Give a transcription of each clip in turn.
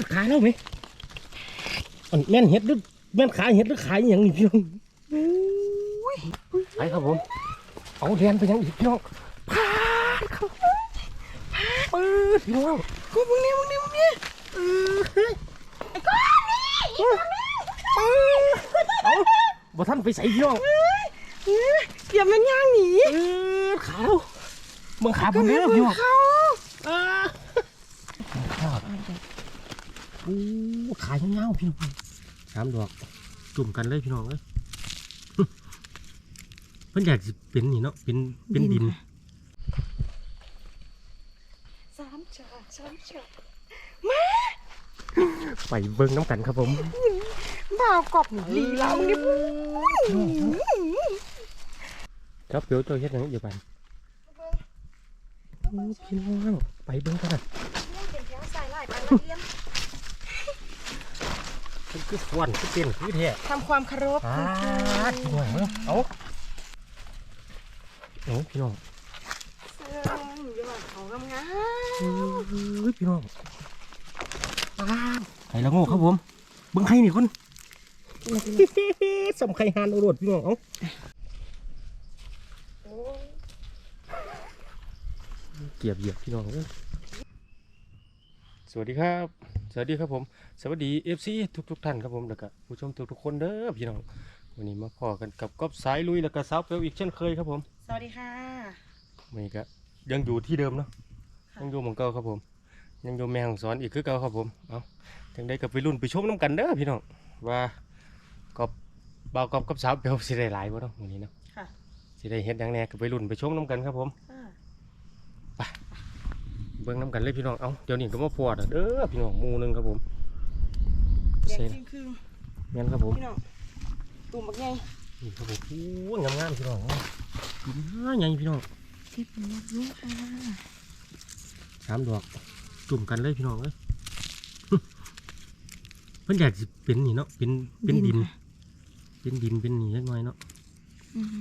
ดขาแล้วไหมอันแม่นเห็ดหรือแม่นขาเห็ดหรือขายอย่างนี้พี่น้องไปครับผม เอาเรียนไปยังอีกพี่น้องพาดครับปืดพี่น้องกูมึงนี่มึงนี่มึงนี่เออเฮ้ยไอ้ก้อนนี่ปืดเอาบ่ท่านไปใส่พี่น้องเกียบมันย่างหนีเออขาเราเมืองขาผมเด้อพี่น้อง เขา เออข้าวโอ้ขายยาวๆพี่น้องสามดอกจุ่มกันเลยพี่น้องเลยเพิ่นอยากสิเป็นนี่เนาะเป็นเป็นดินสามจอสามจอไปเบิ่งน้ำกันครับผมบ่าวกอบหนีลีลามึงนี่ครับเดี๋ยวตัวเฮ็ดหยังอยู่บ้านโอ้พี่น้องไปเบิ่งกันนะเป็นแถวสายไล่ไปมาเรียนเพิ่น คือฟวนคือเป็นคือแท้ทำความเคารพอ่าพี่น้องเอาเอาพี่น้องเสื่อมอยู่หลังเขางามเอ้ยพี่น้องอ้าวไข่ละโง่ครับผมเบิ่งไข่นี่คนสำไข่หานโอรดพี่น้องเอาเกียบเหยียบพี่น้องเอ้ยสวัสดีครับส วัสดีครับผม สวัสดีเอฟซีทุกทุกๆท่านครับผมแล้วก็ผู้ชมทุกทุกๆคนเด้อพี่น้องวันนี้มาพอกันกับก๊อฟสายลุยแล้วก็สาวเปลวอีกเช่นเคยครับผมๆสวัสดีค่ะวันนี้ก็ยังอยู่ที่เดิมเนาะยังอยู่เหมือนเก่าครับผม ยังอยู่แม่ของสอนอีกคือเก่าครับผมเอาจังได้กับไปรุ่นไปชมน้ำกันเด้อพี่น้องว่ากอบบ่าวกอบกับสาวเปลวสิได้หลายบ่เนาะวันนี้เนาะค่ะสิได้เฮ็ดหยังแหน่กับไปรุ่นไปชมน้ำกันครับผมอ่า เบิ่งน้ำกันเลยพี่น้องเอาเดี๋ยวนี้ก็มาพอดอะเด้อพี่น้องหมู่หนึงครับผมแดเซ็งนจริงคือแม่นครับผมพี่น้องตุ่มบักไงนี่ครับผมโอ้ยงามๆพี่น้องกินง่ายใหญ่พี่น้องที่เป็นรถลูกค่ะสามดอกจุ่มกันเลยพี่น้องเอ้ยเพิ่นอยากสิเป็นนี่เนาะเป็นเป็นดิน เป็นดินเป็นนี่เล็กน้อยเนาะอือฮึ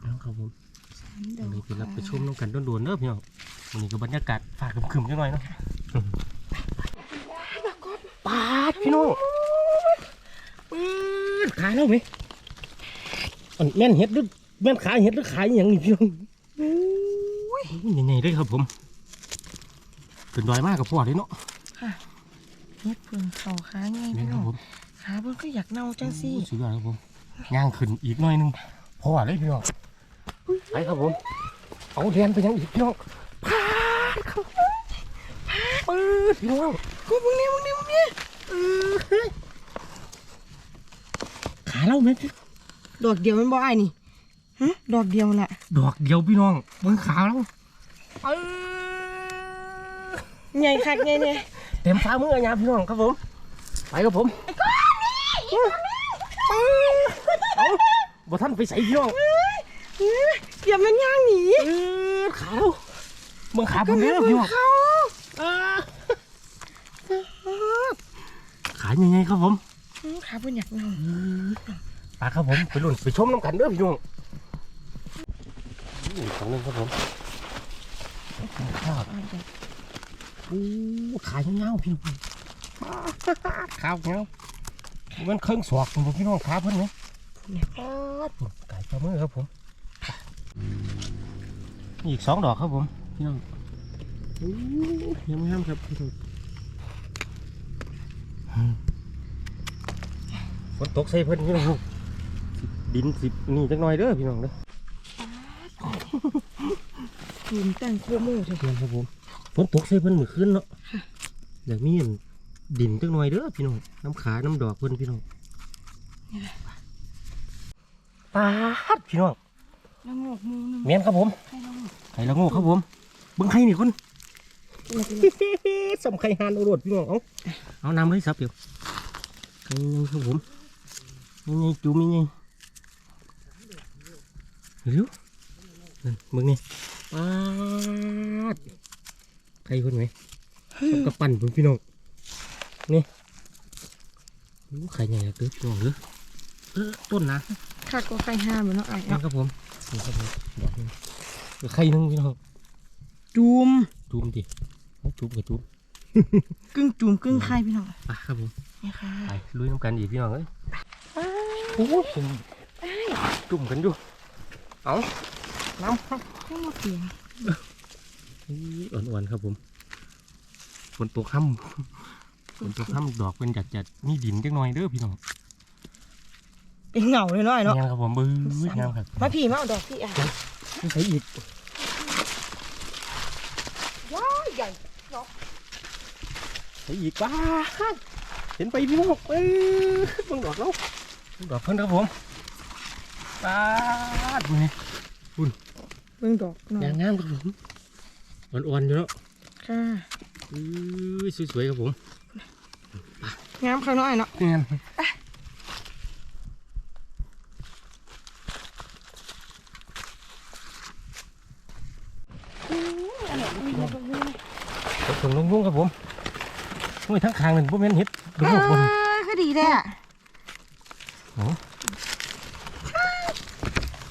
เอาครับผม สามดวัอนกนี้ไปรับไปชมน้ำกันโดนๆเด้อพี่น้องวันนี้ก็บรรยากาศฝากครึมๆจังหน่อยเนาะปาดพี่น้องปืดขายแล้วไหมอันแม่นเห็ดหรือแม่นขายเห็ดหรือขายอย่างนี้พี่น้องใหญ่ๆเลยครับผมเป็นดอยมากกับพ่อเลยเนาะเฮ็ดเพิ่งเข่าขาไงนี่พี่คน้รัอบงผมขาเพิ่นก็อยากเน่าจังสิโอ้สุดยอดครับผมย่างขึ้นอีกหน่อยหนึงพ่อเลยพี่น้อง ไปครับผม เอาเรียนไปยังอีกพี่น้องพาดครับปืดพี่น้องกูมึงนี่มึงนี่มึงนี่เออเฮ้ยขาเราไหมพี่ดอกเดียวมันบ่อ้ายนี่ฮะดอกเดียวแหละดอกเดียวพี่น้องเบิ้งขาเราเออใหญ่คักใหญ่เนี่ยเต็มฟ้ามืออาญาพี่น้องครับผม ไปครับผมไอ้ก้อนนี่เอาบ่ท่านไปใส่พี่น้อง เกียบมันย่างหนีเออขาเราเบิ้งขาผมเด้อพี่น้องเขาเออขาใหญ่ๆครับผมอืมขาเพิ่นอยากเน่าปลาครับผมไปลุ่นไปชมน้ำกันเด้อพี่น้องนี่ของหนึงครับผมข้าวโอ้ขายเงาๆพี่น้องข้าวเงามันเครื่องสวกผมพี่น้องขาเพิ่นไหมไก่ปลาเมื่อครับผมนี่ อีกสองดอกครับผมพี่น้องโอ้ยังไม่ห้ามครับพี่น้องฝนตกใส่เพิ่นพี่น้องดินสิบนี่จักหน่อยเด้อพี่น้องเด้อคืนแต่งโคโม่เถอะเพื่อนครับผมฝนตกใส่เพิ่นมื้อคืนเนาะอยากมีอันดินจักหน่อยเด้อพี่น้องน้ำขาน้ำดอกเพิ่นพี่น้องปาดพี่น้องแล้วงอกมือหนึงแม่นครับผมให้เราไข่ละโง่ครับผมเบิ่งไข่นี่คนเราไปสำไข่หานโอรดพี่น้องเอาเอาน้ำเลยซับเดี๋ยวไข่ยังครับผมยังไงจุ่มยังไงเร็วนั่นมึงนี่ปาดไข่คนไหมกับกระปั่นผมพี่น้องนี่โอ้ไข่ใหญ่เลยเด้อพี่น้องเด้อเออต้นนะขาดก็ไข่ห้ามเหมือนเนาะอ้ายนี่เนาะครับผม นี่ครับผมดอกหนึงเออไข่หนึงพี่น้องจุ่มจจุ่มดิเอาจุ่มกับจุ่มกึ่งจุ่มกึ่งไข่พี่น้องอะครับผมนี่ค่ะไปลุยน้ำกันอีกพี่น้องเอ้ยโอ้ยจุ่มกันอยู่เอาน้ำครับให้หมดเสียงอ่อนๆครับผมฝนตกค่ำฝนตกค่ำดอกเป็นจัดจัดๆมีดินจังหน่อยเด้อพี่น้อง เป็นเหงาเลยเนาะไอ้เนาะงามครับผมเบื้องามครับมาพี่มาเอาดอกพี่อะไม่ใช่อีกว้าวใหญ่ใช่อีกป้าดเห็นไปพี่น้องเอ้ยเบิ่งดอกแล้วเบิ่งดอกเพิ่นครับผมป้าดเบิ่งนี่เบิ่งดอกหน่อยยางงามครับผมอ่อนๆอยู่เนาะค่ะอื้อสวยๆครับผมงามข้างน้อยเนาะงามตรงลงๆครับผม โอ้ยทั้งคางนั่นพวกแม่นเห็ดดูพวกบนก็ดีแท้อะ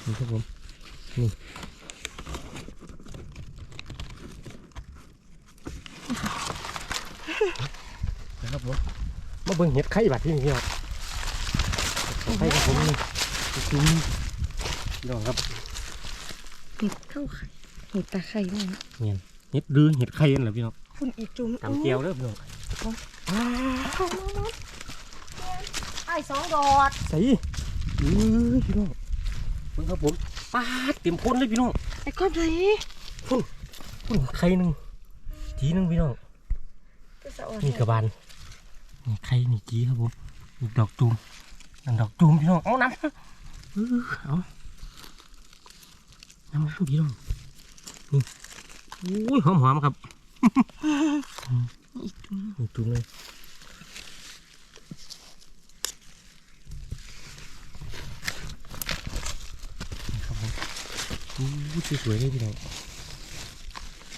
นี่ครับผมนี่นะครับผมมาเบิ่งเห็ดไข่บัดที่นี่ครับเห็ดไข่ครับผมนี่จุ่มพี่น้องครับเห็ดเข้าไข่เห็ดตาไข่ด้วยนะเนี่ยเห็ดดื้อเห็ดไข่นั่นแหละพี่น้องคุณอีกจุ่มตำเกียวเด้อพี่น้อง ไอ้สองดอกใส่อื้อพี่น้องเบิ่งครับผมปาดเต็มพ้นเลยพี่น้องไอ้ก้อนไหนพุ่นไข่หนึ่งจีหนึ่งพี่น้องนี่กระบาลนี่ไข่นี่จีครับผมนี่ดอกตูมนั่นดอกตูมพี่น้องเอาน้ำเออเอาน้ำพี่น้องนี่อุ้ยหอมหอมๆครับ อีกจุ่มนี่ตูมเลยนี่ครับผมอู้สวยๆเลยพี่น้อง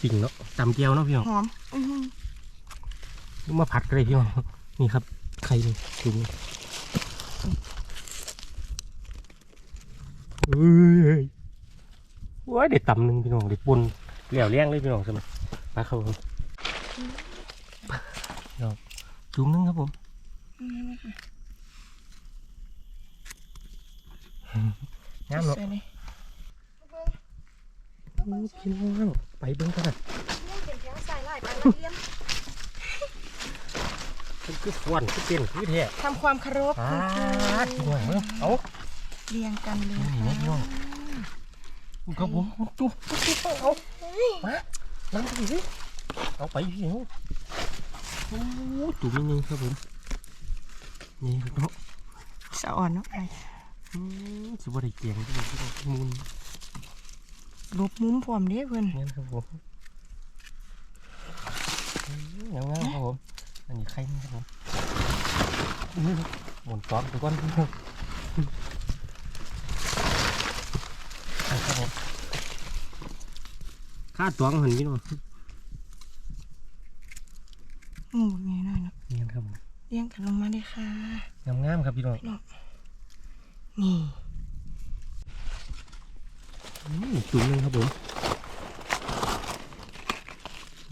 ปิ่งเนาะตำเจียวเนาะพี่น้องหอมอื้อหือมาผัดกันเลยพี่น้องนี่ครับไข่นี่จุ่มนี่เอ้ยว้ายเด็ดตำหนึ่งพี่น้องเด็ดปนเหลี่ยวเลี้ยงเลยพี่น้องใช่ไหมปลา ครับผมพี่น้องจุ่มหนึงครับผมงามเนาะสวยเลยโอ้พี่น้องไปเบิ้งกันนะเป็นแถวใส่ไล่ไปเรียมเป็นคือฟวนคือเป็นคือแท้ทำความเคารพอ่าคุณครูพี่น้องเบิ่งเอาเรียงกันเลยนี่นี่พี่น้องครับผมจุ๊บจุ๊บเอามานั่งไปสิเอาไปพี่น้อง โอ้จุ่มนิดนึงครับผม นี่ครับเนาะสะอ่อนเนาะไอ้อืมสิบ่ได้เกียงที่ที่เรามูลลบมุมพร้อมเด้เพิ่นนี่นครับผมอืมงามๆครับผม อันนี้ไข่นี่ครับผมอื้อหมุนซ้อมไปก่อนพี่น้องเอาครับผมค่าตัวหันพี่น้องโอ้มีหน่อยเนาะนี่ครับผมเรียงกันลงมาเลยค่ะงามๆครับพี่น้องนี่อืมจุ่มหนึงครับผม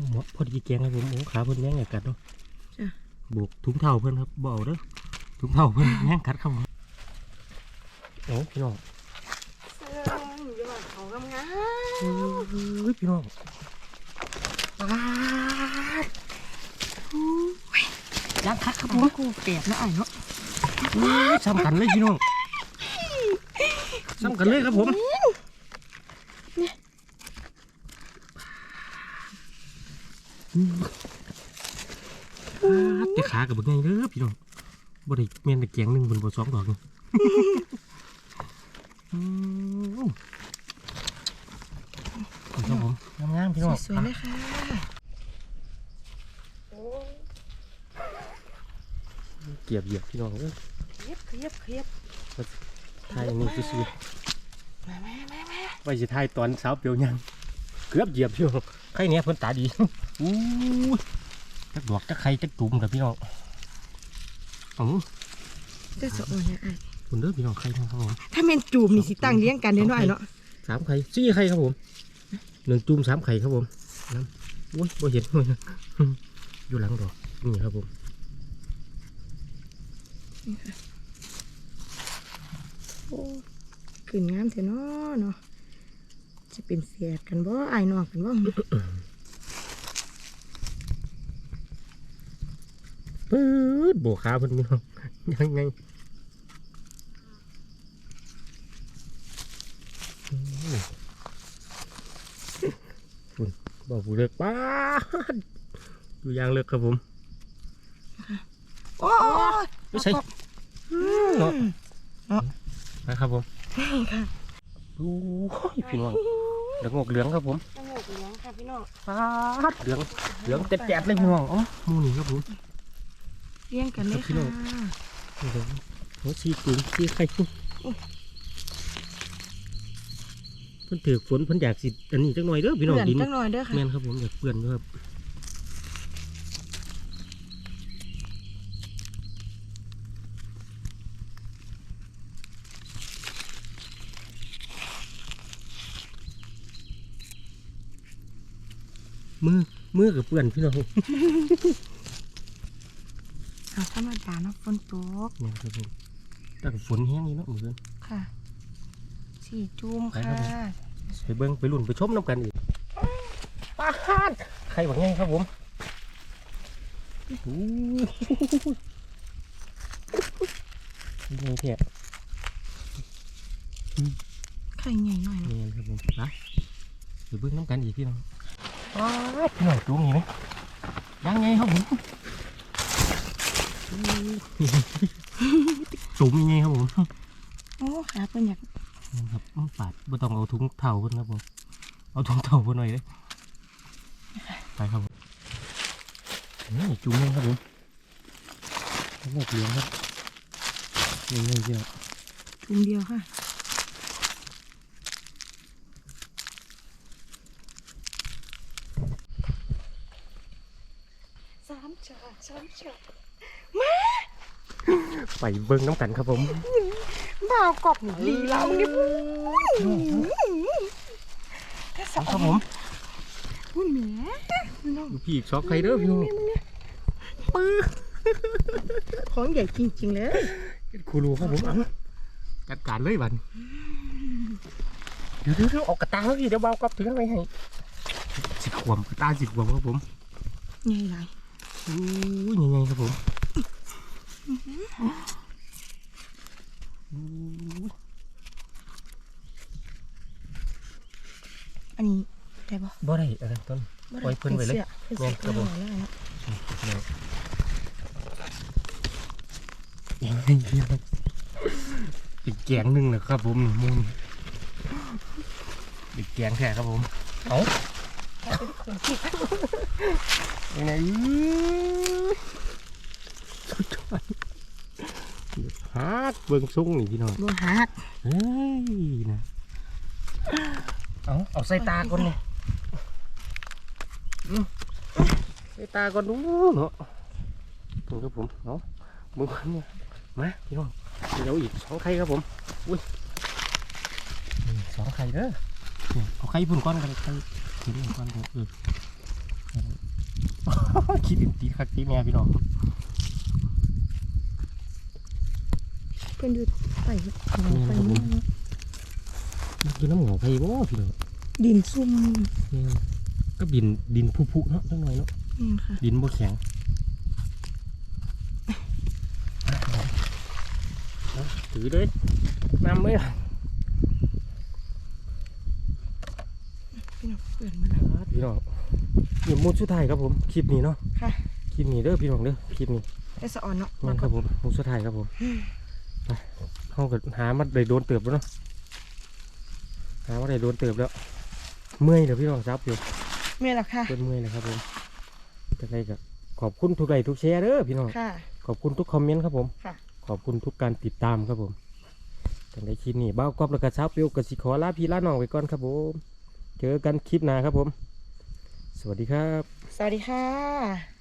เหมาะพอดีแกงครับผมโอ้ขาเพิ่นแย่งอยากกัดเนาะจ้ะบวกถุงเท้าเพิ่นครับเบเอาเด้อถุงเท้าเพิ่นแย่งกัดครับผมโอ้พี่น้องเสื้ออยู่บ้านเขากำงาเอ้ยพี่น้องปาด ย่างคัดครับผมกูเปียกนะไอ้เนาะอุ้ยซ้ำกันเลยพี่น้องซ้ำกันเลยครับผมปาดแต่ขากับเบิ่งไงเด้อพี่น้องบ่ได้แม่นต่แกงหนึ่งบนบ่สองดอกนี่อืมครับผมงามๆพี่น้องสวยๆเลยค่ะ เกียบเหยียบพี่น้องเอ้ยเคลียบเคลียบเคลียบทายอันนี้ซื่อมาแม่แม่แม่ๆไว้สิทายตอนสาวเปียวยังเกือบเหยียบพี่น้องใครเนี้ยเพิ่นตาดีอู้ยจักดอกจักไข่จักตุ่มกับพี่น้องอ๋อเสื้อสะอ่อนเนี่ยไอ้คุณเด้อพี่น้องไข่นะครับผมถ้าแม่นจูบนี่สิตั้งเลี้ยงกันเด้อเนาะไอ้เนาะสามไข่สี่ไข่ครับผมหนึ่งจุ่มสามไข่ครับผมน้ำโอ้ยบ่เห็นเลยนะอยู่หลังดอกนี่ครับผม โอ้ขึ้นงามเถอะเนาะเนาะจะเป็นเสียดกันบ่อายนอกกันบ่ปื๊ดโบกขาเพิ่นพี่น้องยังไงฝุ่นบอกผู้เลิกป้าดอยู่ยางเลิกครับผม โอ้ยไม่ใช่เนาะเนาะนะครับผมค่ะโอ้ยพี่น้องเหลืองอกเหลืองครับผมจมูกเหลืองค่ะพี่น้องป้าดเหลืองเหลืองแจ๊ดๆเลยพี่น้องอ๋อหมูนี่ครับผมเลี้ยงกันเลยครับพี่น้ค่ะองเหลืองหัวสีกุงสีไข่กุ้งเพิ่นถือฝนเพิ่นอยากสิอันนี้จังหน่อยเด้อพี่น้องเพื่อนดินจังหน่อยเด้อค่ะแม่นครับผมอยากเปื่อนด้วยครับ มือมือกับเปื่อนพี่น้องเอาธรรมดาเนาะฝนตกแม่นครับผมแต่กับฝนแห้งนี่เนาะมือเพิ่นค่ะสี่จุ่มไปครัค่ะบผมไปเบิ้งไปลุ่นไปชมน้ำกันอีกป้าดใครบอกไงครับผมอู้ยังไงเพียไข่ใหญ่หน่อยเนาะนี่ครับผมนะไปเบิ้งน้ำกันอีกพี่น้อง ป้าดพี่น้องจุ้งนี่ไหมยังไงครับผมจุ้มยังไงครับผมโอ้ขาเพิ่นอยากนี่ครับอื้อ ไปเบิ้งน้ำกันครับผมบ่าวกอบหนีลีเราเนี่ยครับผมพูดแหมพี่น้องดูพี่อีกช็อกใครเด้อพี่น้องปื้อของใหญ่จริงๆเลยครูรูครับผมเอาจัดการเลยบันเดี๋ยวเดี๋ยวเดี๋ยวเออกกระตาแล้วพี่เดี๋ยวเบากลับถึงอะไรให้สิขวมกระตาสิขวมครับผมใหญ่หลาย อู้ยยังไงครับผมอู้ยอันนี้ได้ปะบ่ได้อะไรต้นบ่ด้ปล่อยเพิ่นไว้เลยเพิ่นแม่เสียนครับผมเพิ่นเสียแล้วเนาะยังไงพี่ครับอีกแกงหนึ่งนะครับผมนี่มูนอีกแกงแค่ครับผม เอา ยังไงอื้อสุดยอดฮักเบิ่งซุ้งนี่พี่น้องบ่หักเฮ้ยนะเอาเอาใส่ตาก่อนเลยอืมใส่ตาก่อนดูเนาะผมครับผมเนาะมึงคนเนี่ยมาพี่น้องเดี๋ยวอีกสองไข่ครับผมอุ้ยนี่สองไข่เด้อเนี่ยเอาไข่พุ่นก้อนกันไข่ พุ่นก้อนกันเออคิดถึงตีคักตีแม่พี่น้องเพิ่นอยู่ใต้นี่ครับผมมันกินน้ำหมูไข่บ่พี่น้องดินซุ่มนี่ก็บินดินผุๆเนาะจังหน่อยเนาะนี่ค่ะดินบ่แข็งเอาถือเลยน้ำไหมล่ะ พี่น้อง เปิดมาแล้วพี่น้องนี่มูดสุดท้ายครับผมคลิปนี้เนาะค่ะคลิปนี้เด้อพี่น้องเด้อคลิปนี้ได้สะอ่อนเนาะแม่นครับผมมูดสุดท้ายครับผมไปห้องก็หามาได้โดนเติบแล้วเนาะหามาได้โดนเติบแล้ว เมื่อยเดี๋ยวพี่น้องซับอยู่เมียละค่ะเพิ่นเมื่อยเลยครับผมจะได้กับขอบคุณทุกไลค์ทุกแชร์เด้อพี่น้องค่ะ ขอบคุณทุกคอมเมนต์ครับผมค่ะขอบคุณทุกการติดตามครับผมกันในคลิปนี้เบ้ากอบแล้วก็เช้าเปียวกับสิขอลาพี่ลาน้องไปก่อนครับผม เจอกันคลิปหน้าครับผม สวัสดีครับ สวัสดีค่ะ